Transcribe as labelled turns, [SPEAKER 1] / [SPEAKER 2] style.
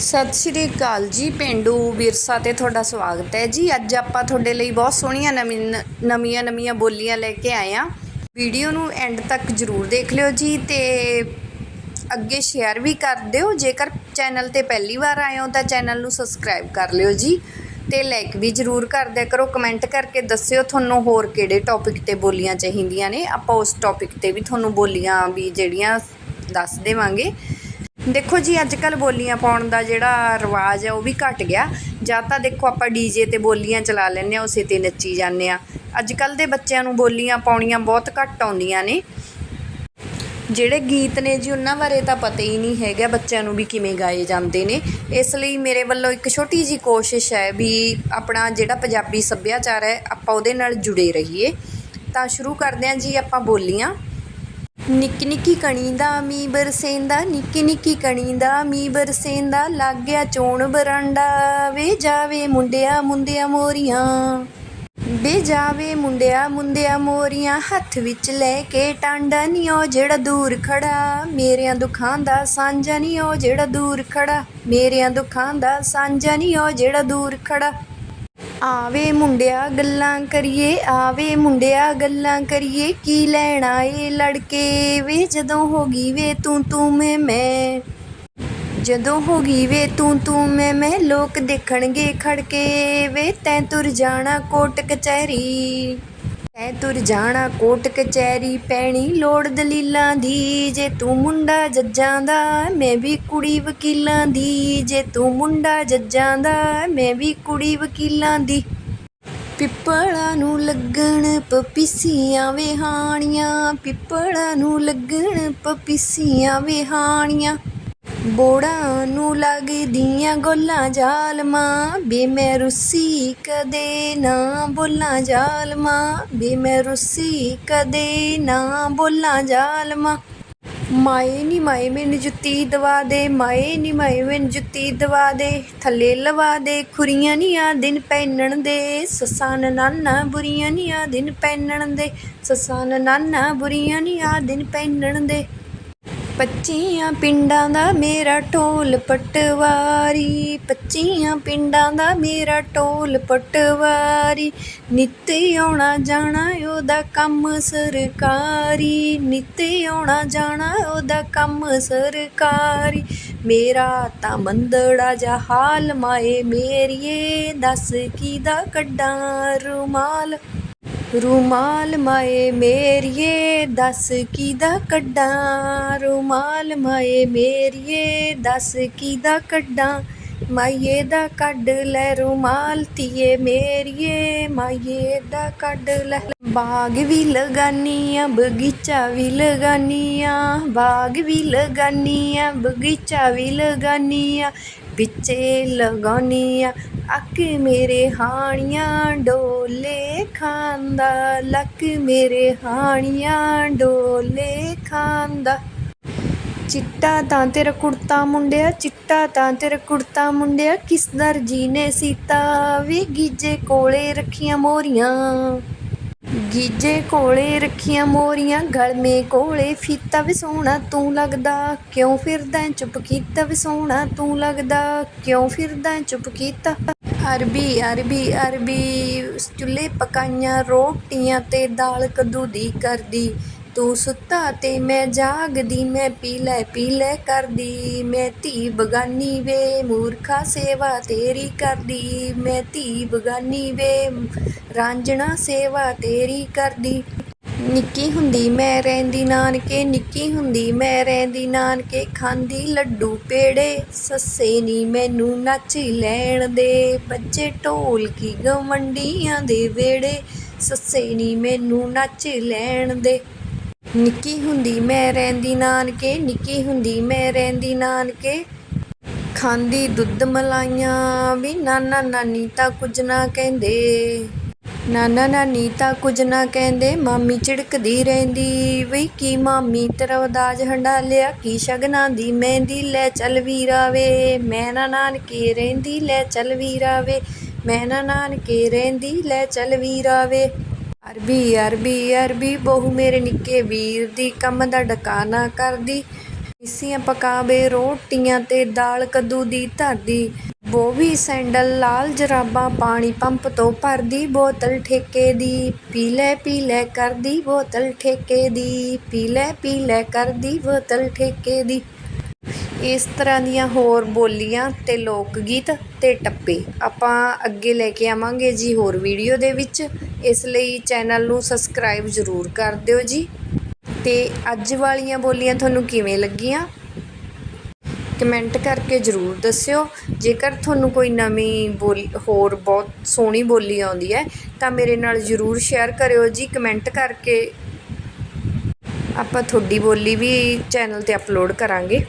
[SPEAKER 1] ਸਤਿ ਸ਼੍ਰੀ ਅਕਾਲ ਜੀ, ਪਿੰਡੂ ਵਿਰਸਾ ਤੇ ਤੁਹਾਡਾ ਸਵਾਗਤ ਹੈ ਜੀ। ਅੱਜ ਆਪਾਂ ਤੁਹਾਡੇ ਲਈ ਬਹੁਤ ਸੋਹਣੀਆਂ ਨਵੀਂ ਨਵੀਆਂ ਨਵੀਆਂ ਬੋਲੀਆਂ ਲੈ ਕੇ ਆਏ ਆ ਵੀਡੀਓ ਨੂੰ ਐਂਡ ਤੱਕ ਜਰੂਰ ਦੇਖ ਲਿਓ ਜੀ ਤੇ ਅੱਗੇ ਸ਼ੇਅਰ ਵੀ ਕਰ ਦਿਓ। ਜੇਕਰ ਚੈਨਲ ਤੇ ਪਹਿਲੀ ਵਾਰ ਆਏ ਹੋ ਤਾਂ ਚੈਨਲ ਨੂੰ ਸਬਸਕ੍ਰਾਈਬ ਕਰ ਲਿਓ ਜੀ ਤੇ ਲਾਈਕ ਵੀ ਜਰੂਰ ਕਰ ਦਿਆ ਕਰੋ। ਕਮੈਂਟ ਕਰਕੇ ਦੱਸਿਓ ਤੁਹਾਨੂੰ ਹੋਰ ਕਿਹੜੇ ਟੌਪਿਕ ਤੇ ਬੋਲੀਆਂ ਚਾਹੀਦੀਆਂ ਨੇ। ਆਪਾਂ ਉਸ ਟੌਪਿਕ ਤੇ ਵੀ ਤੁਹਾਨੂੰ ਬੋਲੀਆਂ ਵੀ ਜਿਹੜੀਆਂ ਦੱਸ ਦੇਵਾਂਗੇ। ਦੇਖੋ ਜੀ ਅੱਜ ਕੱਲ ਬੋਲੀਆਂ ਪਾਉਣ ਦਾ ਜਿਹੜਾ ਰਿਵਾਜ ਹੈ ਉਹ ਵੀ ਘਟ ਗਿਆ। ਜਾਂ ਤਾਂ ਦੇਖੋ, ਆਪਾਂ ਡੀਜੇ ਤੇ ਬੋਲੀਆਂ ਚਲਾ ਲੈਂਦੇ ਆ ਉਸੇ ਤੇ ਨੱਚੀ ਜਾਂਦੇ ਆ ਅੱਜ ਕੱਲ ਦੇ ਬੱਚਿਆਂ ਨੂੰ ਬੋਲੀਆਂ ਪਾਉਣੀਆਂ ਬਹੁਤ ਘੱਟ ਆਉਂਦੀਆਂ ਨੇ। ਜਿਹੜੇ ਗੀਤ ਨੇ ਜੀ, ਉਹਨਾਂ ਬਾਰੇ ਤਾਂ ਪਤਾ ਹੀ ਨਹੀਂ ਹੈਗਾ ਬੱਚਿਆਂ ਨੂੰ ਵੀ ਕਿਵੇਂ ਗਾਏ ਜਾਂਦੇ ਨੇ। ਇਸ ਲਈ ਮੇਰੇ ਵੱਲੋਂ ਇੱਕ ਛੋਟੀ ਜੀ ਕੋਸ਼ਿਸ਼ ਹੈ ਵੀ ਆਪਣਾ ਜਿਹੜਾ ਪੰਜਾਬੀ ਸੱਭਿਆਚਾਰ ਹੈ, ਆਪਾਂ ਉਹਦੇ ਨਾਲ ਜੁੜੇ ਰਹੀਏ। ਤਾਂ ਸ਼ੁਰੂ ਕਰਦੇ ਹਾਂ ਜੀ, ਆਪਾਂ ਬੋਲੀਆਂ। ਨਿੱਕੀ ਨਿੱਕੀ ਕਣੀ ਦਾ ਮੀ ਬਰਸੇਂਦਾ, ਨਿੱਕੀ ਨਿੱਕੀ ਕਣੀ ਦਾ ਮੀ ਬਰਸੇਂਦਾ ਲੱਗ ਗਿਆ ਚੋਣ ਬਰਾਂਡਾ, ਵੇ ਜਾਵੇ ਮੁੰਡਿਆ ਮੁੰਡਿਆ ਮੋਰੀਆਂ। ਵੇ ਜਾਵੇ ਮੁੰਡਿਆ ਮੁੰਡਿਆ ਮੋਰੀਆਂ, ਹੱਥ ਵਿੱਚ ਲੈ ਕੇ ਟਾਂਡਾ ਨੀ ਉਹ ਜਿਹੜਾ ਦੂਰ ਖੜਾ। ਮੇਰਿਆਂ ਦੁੱਖਾਂ ਦਾ ਸਾਂਝਾ ਨੀ ਉਹ ਜਿਹੜਾ ਦੂਰ ਖੜਾ। ਮੇਰਿਆਂ ਦੁੱਖਾਂ ਦਾ ਸਾਂਝਾ ਨੀ ਉਹ ਜਿਹੜਾ ਦੂਰ ਖੜਾ। ਆਵੇ ਮੁੰਡਿਆ, ਗੱਲਾਂ ਕਰੀਏ, ਆਵੇ ਮੁੰਡਿਆ, ਗੱਲਾਂ ਕਰੀਏ, ਕੀ ਲੈਣਾ ਏ ਲੜਕੇ ਵੇ? ਜਦੋਂ ਹੋ ਗਈ ਵੇ ਤੂੰ ਤੂੰ ਮੈਂ ਮੈਂ। ਜਦੋਂ ਹੋ ਗਈ ਵੇ ਤੂੰ ਤੂੰ ਮੈਂ ਮੈਂ, ਲੋਕ ਦੇਖਣਗੇ ਖੜਕੇ ਵੇ, ਤੈਂ ਤੁਰ ਜਾਣਾ ਕੋਟ ਕਚਹਿਰੀ। ਤੈਂ ਤੁਰ ਜਾਣਾ ਕੋਟ ਕਚਹਿਰੀ, ਪੈਣੀ ਲੋੜ ਦਲੀਲਾਂ ਦੀ। ਜੇ ਤੂੰ ਮੁੰਡਾ ਜੱਜਾਂ ਦਾ, ਮੈਂ ਵੀ ਕੁੜੀ ਵਕੀਲਾਂ ਦੀ। ਜੇ ਤੂੰ ਮੁੰਡਾ ਜੱਜਾਂ ਦਾ, ਮੈਂ ਵੀ ਕੁੜੀ ਵਕੀਲਾਂ ਦੀ। ਪਿੱਪਲਾਂ ਨੂੰ ਲੱਗਣ ਪਪੀਸੀਆਂ ਵਿਹਾਣੀਆਂ। ਪਿੱਪਲਾਂ ਨੂੰ ਲੱਗਣ ਪਪੀਸੀਆਂ ਵਿਹਾਣੀਆਂ। ਬੋੜਾਂ ਨੂੰ ਲੱਗਦੀਆਂ ਗੋਲਾਂ ਜਾਲਮਾਂ, ਬੇ ਮੈਂ ਰੁੱਸੀ ਕਦੇ ਨਾ ਬੋਲਾਂ ਜਾਲਮਾਂ, ਬੇ ਮੈਂ ਰੁੱਸੀ ਕਦੇ ਨਾ ਬੋਲਾਂ ਜਾਲਮਾਂ। ਮਾਏ ਨੀ ਮਾਏ ਮੈਨੂੰ ਜੁੱਤੀ ਦਵਾ ਦੇ, ਮਾਏ ਨੀ ਮਾਏ ਮੈਨੂੰ ਜੁੱਤੀ ਦਵਾ ਦੇ, ਥੱਲੇ ਲਵਾ ਦੇ, ਖੁਰੀਆਂ ਨੀ ਆ ਦਿਨ ਪੈਣਨ ਦੇ। ਸੱਸਾਂ ਨਾਨਾ ਬੁਰੀਆਂ ਨੀ ਆ ਦਿਨ ਪੈਣਨ ਦੇ ਸੱਸਾਂ ਨਾਨਾ ਬੁਰੀਆਂ ਨੀ ਆ ਦਿਨ ਪੈਣਨ ਦੇ। ਪੱਚੀਆਂ ਪਿੰਡਾਂ ਦਾ ਮੇਰਾ ਢੋਲ ਪਟਵਾਰੀ, ਪੱਚੀਆਂ ਪਿੰਡਾਂ ਦਾ ਮੇਰਾ ਢੋਲ ਪਟਵਾਰੀ। ਨਿੱਤ ਆਉਣਾ ਜਾਣਾ ਉਹਦਾ ਕੰਮ ਸਰਕਾਰੀ, ਨਿੱਤ ਆਉਣਾ ਜਾਣਾ ਉਹਦਾ ਕੰਮ ਸਰਕਾਰੀ। ਮੇਰਾ ਤਾਂ ਮੰਦੜਾ ਜਾ ਹਾਲ ਮਾਏ ਮੇਰੀਏ, ਦੱਸ ਕਿਹਦਾ ਕੱਢਾਂ ਰੁਮਾਲ? ਰੁਮਾਲ ਮਾਏ ਮੇਰੀਏ, ਦੱਸ ਕਿਹਦਾ ਕੱਢਾਂ? ਰੁਮਾਲ ਮਾਏ ਮੇਰੀਏ, ਦੱਸ ਕਿਹਦਾ ਕੱਢਾਂ? ਮਾਈਏ ਦਾ ਕੱਢ ਲੈ ਰੁਮਾਲ ਧੀਏ ਮੇਰੀਏ, ਮਾਈਏ ਦਾ ਕੱਢ ਲੈ। ਬਾਗ ਵੀ ਲਗਾਨੀ ਬਗੀਚਾ ਵੀ ਲਗਾਨੀ ਬਾਗ ਵੀ ਲਗਾਨੀ ਬਗੀਚਾ ਵੀ ਲਗਾਨੀ ਵਿੱਚੇ ਲਗਾਉਣੀ ਆ। ਅੱਕ ਮੇਰੇ ਹਾਣੀਆਂ, ਡੋਲੇ ਖਾਂਦਾ। ਲੱਕ ਮੇਰੇ ਹਾਣੀਆਂ, ਡੋਲੇ ਖਾਂਦਾ। ਚਿੱਟਾ ਤਾਂ ਤੇਰਾ ਕੁੜਤਾ ਮੁੰਡਿਆ, ਚਿੱਟਾ ਤਾਂ ਤੇਰਾ ਕੁੜਤਾ ਮੁੰਡਿਆ। ਕਿਸ ਦਰਜੀ ਨੇ ਸੀਤਾ? ਵੀ ਗੀਜੇ ਕੋਲੇ ਰੱਖੀਆਂ ਮੋਰੀਆਂ। ਗੀਜੇ ਕੋਲੇ ਰੱਖੀਆਂ ਮੋਰੀਆਂ ਗਲਮੇ ਕੋਲੇ ਫੀਤਾ ਵੀ ਸੋਹਣਾ ਤੂੰ ਲੱਗਦਾ, ਕਿਉਂ ਫਿਰਦਾ ਏਂ ਚੁੱਪ ਕੀਤਾ ਵੀ ਸੋਹਣਾ ਤੂੰ ਲੱਗਦਾ, ਕਿਉਂ ਫਿਰਦਾ ਏਂ ਚੁੱਪ ਕੀਤਾ। ਅਰਬੀ ਅਰਬੀ ਅਰਬੀ, ਚੁੱਲ੍ਹੇ ਪਕਾਈਆਂ ਰੋਟੀਆਂ ਤੇ ਦਾਲ ਕਦੂ ਦੀ ਕਰਦੀ। ਤੂੰ ਸੁੱਤਾ ਤੇ ਮੈਂ ਜਾਗਦੀ, ਮੈਂ ਪੀ ਲੈ ਪੀ ਲੈ ਕਰਦੀ, ਮੈਂ ਧੀ ਬਗਾਨੀ ਵੇ, ਮੂਰਖਾ ਸੇਵਾ ਤੇਰੀ ਕਰਦੀ, ਮੈਂ ਧੀ ਬਗਾਨੀ ਵੇ, ਰਾਂਝਣਾ ਸੇਵਾ ਤੇਰੀ ਕਰਦੀ। ਨਿੱਕੀ ਹੁੰਦੀ ਮੈਂ ਰਹਿੰਦੀ ਨਾਨਕੇ, ਨਿੱਕੀ ਹੁੰਦੀ ਮੈਂ ਰਹਿੰਦੀ ਨਾਨਕੇ, ਖਾਂਦੀ ਲੱਡੂ ਪੇੜੇ, ਸੱਸੇ ਨੀ ਮੈਨੂੰ ਨੱਚ ਲੈਣ ਦੇ, ਬੱਚੇ ਢੋਲ ਕੀ ਗਵੰਡੀਆਂ ਦੇ ਵੇੜੇ, ਸੱਸੇ ਨੀ ਮੈਨੂੰ ਨੱਚ ਲੈਣ ਦੇ। ਨਿੱਕੀ ਹੁੰਦੀ ਮੈਂ ਰਹਿੰਦੀ ਨਾਨਕੇ, ਨਿੱਕੀ ਹੁੰਦੀ ਮੈਂ ਰਹਿੰਦੀ ਨਾਨਕੇ। ਖਾਂਦੀ ਦੁੱਧ ਮਲਾਈਆਂ ਵੀ, ਨਾਨਾ ਨਾਨੀ ਤਾਂ ਕੁਝ ਨਾ ਕਹਿੰਦੇ। ਨਾਨਾ ਨਾਨੀ ਤਾਂ ਕੁਝ ਨਾ ਕਹਿੰਦੇ, ਮਾਮੀ ਝਿੜਕਦੀ ਰਹਿੰਦੀ ਵੀ, ਕੀ ਮਾਮੀ ਤੇਰਾ ਦਾਜ ਹੰਡਾ ਲਿਆ ਕੀ ਸ਼ਗਨਾਂ ਦੀ ਮਹਿੰਦੀ ਲੈ ਚੱਲ ਵੀਰਾ ਵੇ। ਮੈਂ ਨਾ ਨਾਨਕੇ ਰਹਿੰਦੀ, ਲੈ ਚੱਲ ਵੀਰਾ ਵੇ। ਮੈਂ ਨਾ ਨਾਨਕੇ ਰਹਿੰਦੀ, ਲੈ ਚੱਲ ਵੀਰਾ ਵੇ। ਅਰਬੀ ਅਰਬੀ ਅਰਬੀ, ਬਹੂ ਮੇਰੇ ਨਿੱਕੇ ਵੀਰ ਦੀ, ਕੰਮ ਦਾ ਡਕਾਨਾ ਕਰਦੀ। ਮਿੱਸੀਆਂ ਪਕਾਵੇ, ਰੋਟੀਆਂ ਤੇ ਦਾਲ ਕੱਦੂ ਦੀ ਧਰਦੀ। ਬੋਵੀ ਸੈਂਡਲ ਲਾਲ ਜਰਾਬਾਂ ਪਾਣੀ ਪੰਪ ਤੋਂ ਭਰਦੀ। ਬੋਤਲ ਠੇਕੇ ਦੀ ਪੀ ਲੈ ਪੀ ਲੈ ਕਰਦੀ। ਬੋਤਲ ਠੇਕੇ ਦੀ ਪੀ ਲੈ ਪੀ ਲੈ ਕਰਦੀ। ਬੋਤਲ ਠੇਕੇ ਦੀ। ਇਸ ਤਰ੍ਹਾਂ ਦੀਆਂ ਹੋਰ ਬੋਲੀਆਂ ਤੇ ਲੋਕ ਗੀਤ ਤੇ ਟੱਪੇ। ਆਪਾਂ ਅੱਗੇ ਲੈ ਕੇ ਆਵਾਂਗੇ ਜੀ ਹੋਰ ਵੀਡੀਓ ਦੇ ਵਿੱਚ। ਇਸ ਲਈ ਚੈਨਲ ਨੂੰ ਸਬਸਕ੍ਰਾਈਬ ਜ਼ਰੂਰ ਕਰ ਦਿਓ ਜੀ। ਤੇ ਅੱਜ ਵਾਲੀਆਂ ਬੋਲੀਆਂ ਤੁਹਾਨੂੰ ਕਿਵੇਂ ਲੱਗੀਆਂ? ਕਮੈਂਟ ਕਰਕੇ ਜ਼ਰੂਰ ਦੱਸਿਓ। ਜੇਕਰ ਤੁਹਾਨੂੰ ਕੋਈ ਨਵੀਂ ਬੋਲ, ਹੋਰ ਬਹੁਤ ਸੋਹਣੀ ਬੋਲੀ ਆਉਂਦੀ ਹੈ, ਤਾਂ ਮੇਰੇ ਨਾਲ ਜ਼ਰੂਰ ਸ਼ੇਅਰ ਕਰਿਓ ਜੀ। ਕਮੈਂਟ ਕਰਕੇ ਆਪਾਂ ਤੁਹਾਡੀ ਬੋਲੀ ਵੀ ਚੈਨਲ ਤੇ ਅਪਲੋਡ ਕਰਾਂਗੇ।